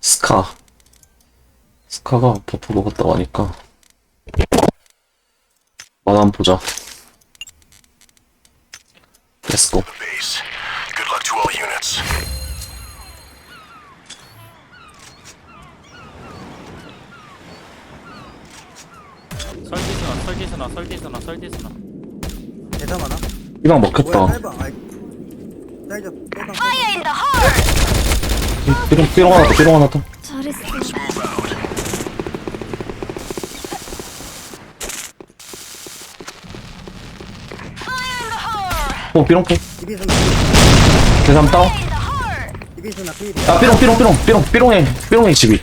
스카. 스카가 버프 먹었다고 하니까. 만화 한번 보자. 렛츠고. Base. Good luck to all units. 설기스나 설기스나 설기스나 설기스나 대담 하나? 이방 먹혔다. 딸방 아이 딸자 딸방 Fire in the hole! 삐롱, 삐롱 하나 더, 삐롱 하나 더. 잘했어. 어, 삐롱 빼. 이비스나 계산 다운. 야, 삐롱, 삐롱, 삐롱, 삐롱, 삐롱에, 삐롱에 집이.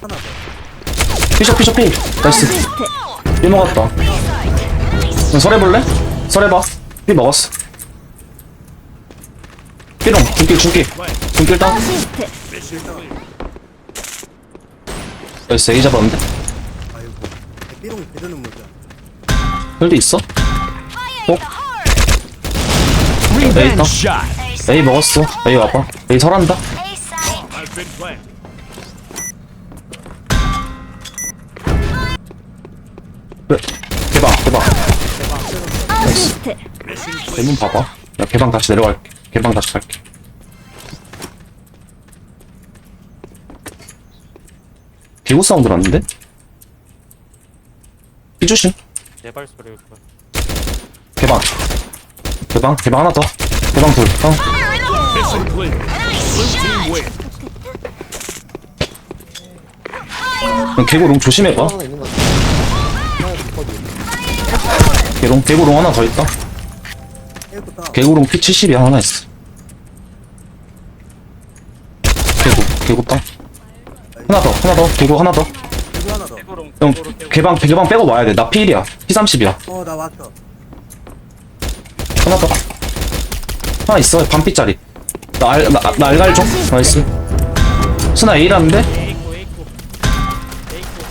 피셔, 피셔, 피. 나이스. 삐 먹었다. 그럼 설해볼래? 설해봐. 삐 먹었어. 삐롱, 중길, 중길. 중길 다운. 나 이스, A 잡았는데? 아이고 삐롱이 제대로 못자 혈도 있어? 있다. Revenge shot. A 먹었어. A 와봐. A 설한다. A side. I've been planted. 그래. 개방, 개방. 어시스트. 대문 봐봐. 야, 개방 다시 내려갈게. 개방 다시 갈게. 개구 사운드 났는데? 삐조심. 내발 거야 개방. 개방, 개방 하나 더. 개방 둘. 어. Mission clear. Blue team win. 그럼 개구롱 조심해봐. 개롱, 개구롱 하나 더 있다. 개구롱 P70이 하나 있어. 개구, 개구 땅. 하나 더, 하나 더, 개구 하나 더. 그리고 하나 더 깨고롱 형, 깨고롱 깨고 개방, 개방 빼고 와야 돼. 나 P1이야. P30이야. 어 나 왔어 하나 더. 하나 있어. 반피짜리. 나 알, 나, 나 알갈 좀. 나이스. 스나 A라는데? 에이코 에이코 에이코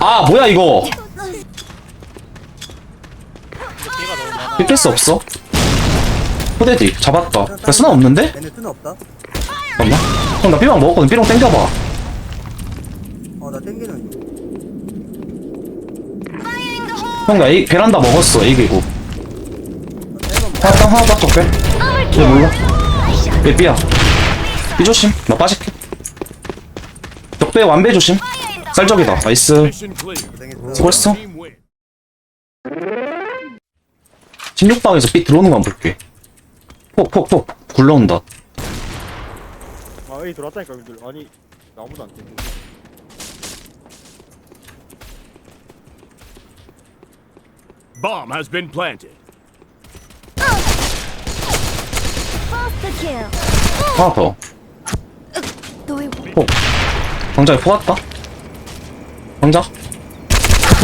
아, 뭐야, 이거. 근데 B가 너무 많아 삐뺄 없어. 포대디, 잡았다. 야, 스나 없는데? 얘네 쓰나 없다 없나? 형, 나 삐방 먹었거든. 삐롱 땡겨봐. 어 나 땡기는 중. 형, 나 A, 베란다 먹었어. 딸방 하나 땅, 하나 딱 적게. 얘 몰라. 얘 B야. B 조심. 나 빠질게. 적배 완배 조심. 쌀적이다. 나이스. 수고했어. Team win. 16방에서 B 들어오는 거 한번 볼게. 폭, 폭, 폭. 굴러온다. 아 A 들어왔다니까 근데 아니 아무도 안 뜨네 Bomb has been planted. First kill. 하나 더. 너의 폭. 당장에 폭 왔다. 당장.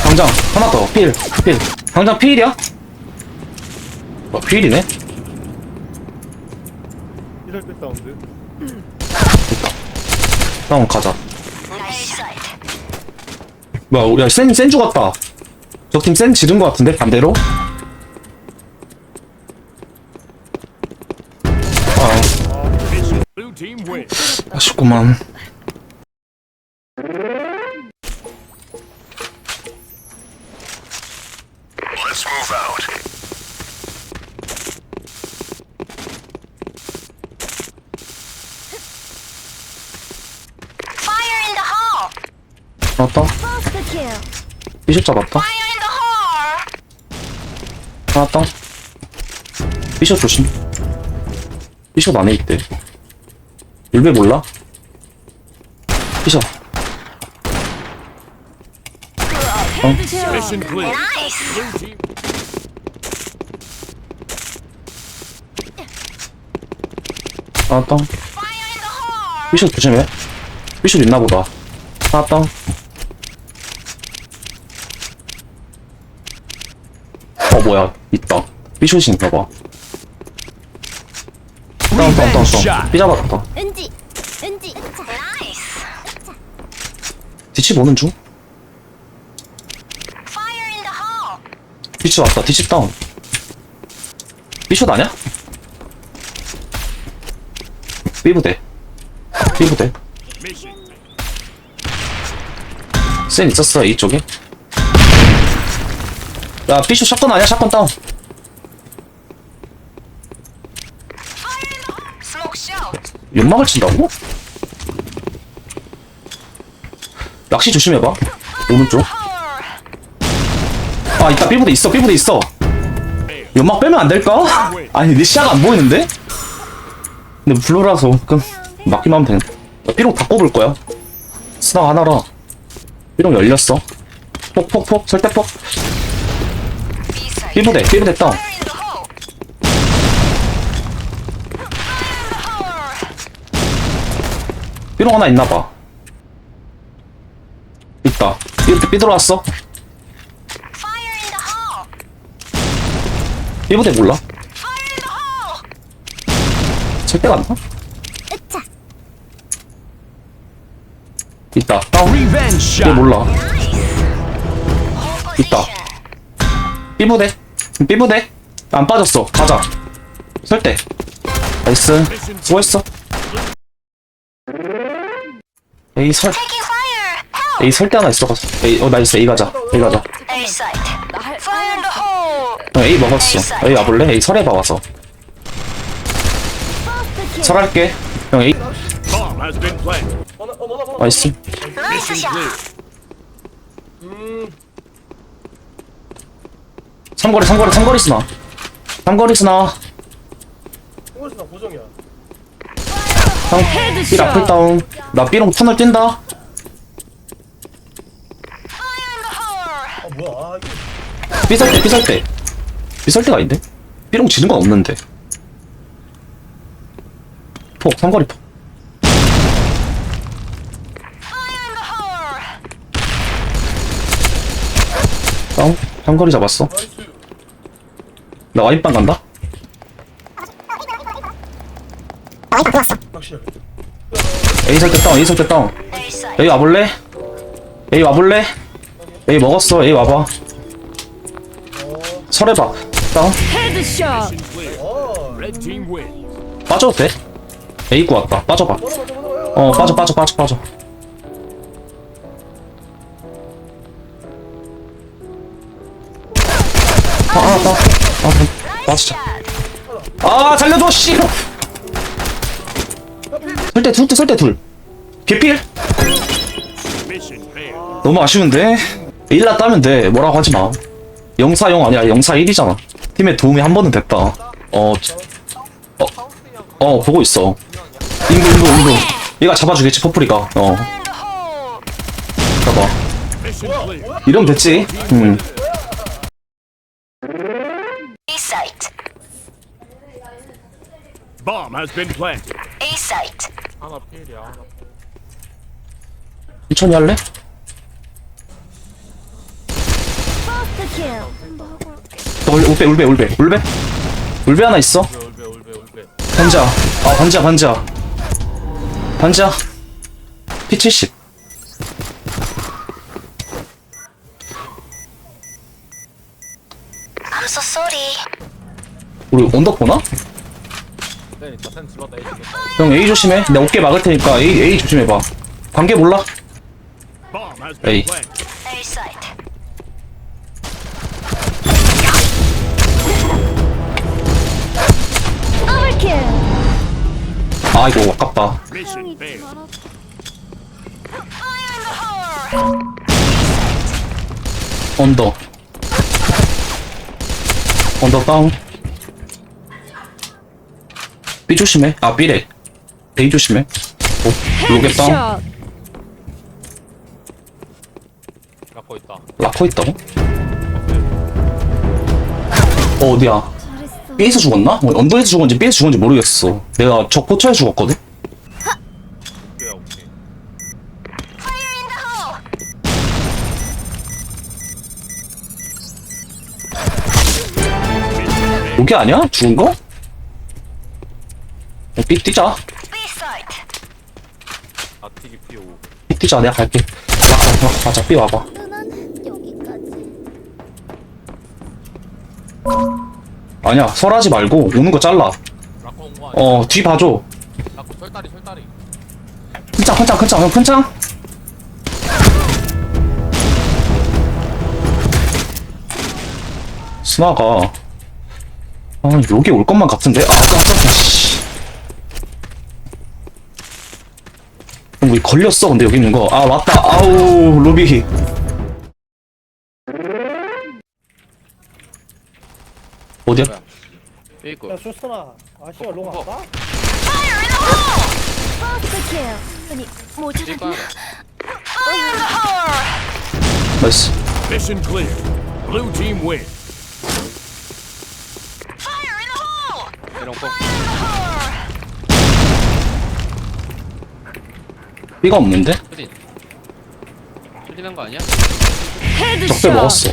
당장. 하나 더. 필. 필. 당장 필이야? 어, 필이네? 이럴 때 사운드 다운 가자. 뭐야, 우리, 야, 센, 센 죽었다. 저 팀 센 지른 거 같은데? 반대로? 아. 아쉽구만. Kill. 비숍 잡았다. 땅. 비숍 조심. 비숍 안에 있대. 일배 몰라? 비숍. The hole! 비숍 조심해. 비숍 있나 보다. 하나 땅. 어, 뭐야. 있다. 비숍인가 봐. 땅, 땅, 땅, 땅. 샷. 삐 잡았다. 은지! 은지! Nice! 뒤치 보는 중? 뒤치 왔다. 뒤치 다운. 비숍 아냐? 삐부대 삐부대. 센 있었어 이쪽에 야 삐쇼 샷건 아니야 샷건 다운. 연막을 친다고? 낚시 조심해봐 오른쪽 아 있다 삐부대 있어 삐부대 있어 연막 빼면 안 될까? 아니 내 시야가 안 보이는데? 근데 블루라서 그럼 막기만 하면 되는데 나 삐롱 다 뽑을 거야 스나 하나라 삐롱 열렸어 폭폭폭 설대폭 B-side. 삐부대 삐부대 hole. 삐롱 하나 있나봐 있다 삐, 삐 들어왔어. 삐부대 몰라 Fire in the hole. 절대가 안 나? 있다 shot. 몰라 있다. 삐부대 삐부대? 안 빠졌어. 가자. 설대 나이스. 수고했어? 에이 설. 에이 설대 하나 있어 에이 어 나이스 에이 가자. 에이 가자. 어, 에이 먹었어. 에이 와볼래? 에이 설해 봐 와서. 설할게. 형 에이. 나이스. 삼거리 삼거리 삼거리 스나. 삼거리 스나. 홍원수나 고정이야 형삐 라플 다운. 나 삐롱 터널 뛴다. 아 뭐야 아 이게 삐설대 삐설대 삐설대가 아닌데? 삐롱 지는 건 없는데. 폭 삼거리 폭. 다운? 삼거리 잡았어. 나 와인빵 간다 설대 다운 A 설대 다운 A 와볼래? A 와볼래? A 먹었어 A 와봐 설해봐 다운. 빠져도 돼? A 구 왔다 빠져봐 어 빠져 빠져 빠져 빠져 아, 아, 나, 아, 그럼 빠지자. 아, 살려줘, 씨! 설대 둘, 설대 둘. 개필? 너무 아쉬운데? 1라 따면 돼. 뭐라고 하지 마. 040 아니야, 041이잖아. 팀에 도움이 한 번은 됐다. 어, 어, 어, 보고 있어. 인구, 인구, 인구. 얘가 잡아주겠지, 퍼플이가. 어. 잡아. 이러면 됐지. 음. Bomb has been planted. A site. 하나 필이야 하나 천천히 할래? 너 울- 울배, 울배, 울배, 울배? 울배 하나 있어? 울베 울베 울베 반지야. 아, 반지야, 반지야. 반지야. P70. I'm so sorry. 우리 언덕 보나? 네 집었다 집었다 형 A 조심해. 내가 어깨 막을 테니까 A, A 조심해봐. 관계 몰라? Bomb has been Hey. planted. A site. 아, 이거 아깝다. Mission failed. Fire in the hole. 언더. 언더 다운. B 조심해. 아, B래. A 조심해. 오, 다운. 라커 있다 라커 있다고? 어, 어디야? B에서 죽었나? 어, 언더에서 죽었는지 B에서 죽었는지 모르겠어. 내가 저 포처에 죽었거든? 오케이. 여기 아니야? 죽은 거? 야, B 뛰자. 아티기 피오 B 뛰자. 내가 갈게. 아, 아, 맞아. B 와봐. 아니야. 설하지 말고 오는 거 잘라. 라커 온거 아니야 어, 뒤 봐줘. 설다리 설다리 큰창 큰창 큰창 형 큰창 스나가 아 여기 올 것만 같은데 아 깜짝이야 씨 어, 왜 걸렸어 근데 여기 있는 거 아 왔다 아우 로비 어디야 삐고 야 쇼스나 아 씨발 롱 안가? Fire in the hole! Faster kill. 아니, 모자라. 삐고 하나 Fire in the hole! 나이스 Mission clear. Blue team win. Fire in the hole! 이런 거 삐가 없는데? 슈딘 슈딘한 거 아니야? 적배 먹었어.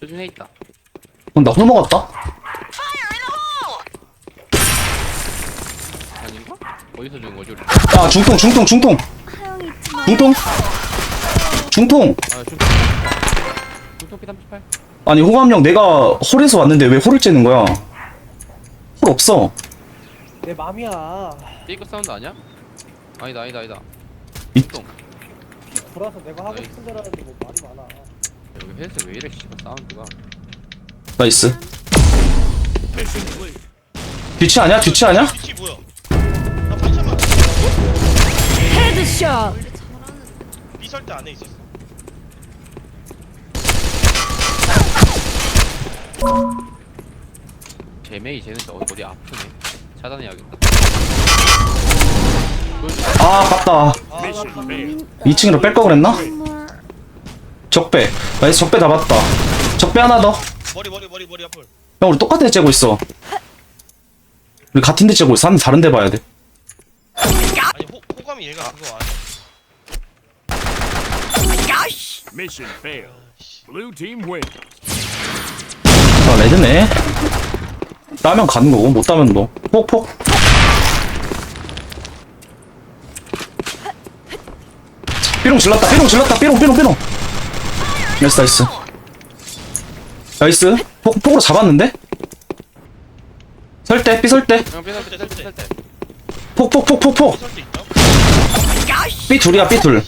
슈딘에 있다. 그럼 나 홀 먹었다? in the hole! 아닌가? 어디서 준 거지 우리? 아 중통 중통 중통. 중통? 중통. 아 중통. P38 아니 호감형 내가 홀에서 왔는데 왜 홀을 째는 거야? 홀 없어 내 맘이야 삐고 사운드 아니야? 아니다 아니다 아니다 피 돌아서 내가 하고. 싶은 대로 하는데 뭐 말이 많아 여기 회사 왜 이래 씨발 사운드가 나이스. 뒤치 아니야 뒤치 아니야 뒤치 뭐야? 나 헤드샷. 미설 때 안에 있었어. 제메이 쟤는 저 어디 아프네 차단해야겠다 아 아깝다 Mission failed. 2층으로 뺄 거 그랬나? 적배 나이스 적배 잡았다 적배 하나 더 형 머리 머리 머리 머리 앞을. 우리 똑같은 데 째고 있어 우리 같은 데 째고 있어 한 다른 데 봐야 돼 아니 호 호감이 얘가 그거 아니야. Mission failed. Blue team win. 아 레드네 따면 가는 거고 못 따면 너 폭폭. 삐롱 질렀다 삐롱 질렀다 삐롱 삐롱 삐롱. 나이스 나이스. 나이스. 폭, 폭으로 잡았는데? 설대 삐설대 형 삐살 때 삐살 때 삐살 때. 폭폭폭폭폭. 삐 둘이야 삐 둘.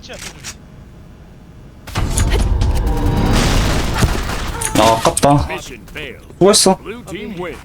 끝이야 이 둘. 아 아깝다 Mission failed. 수고했어 Blue team win.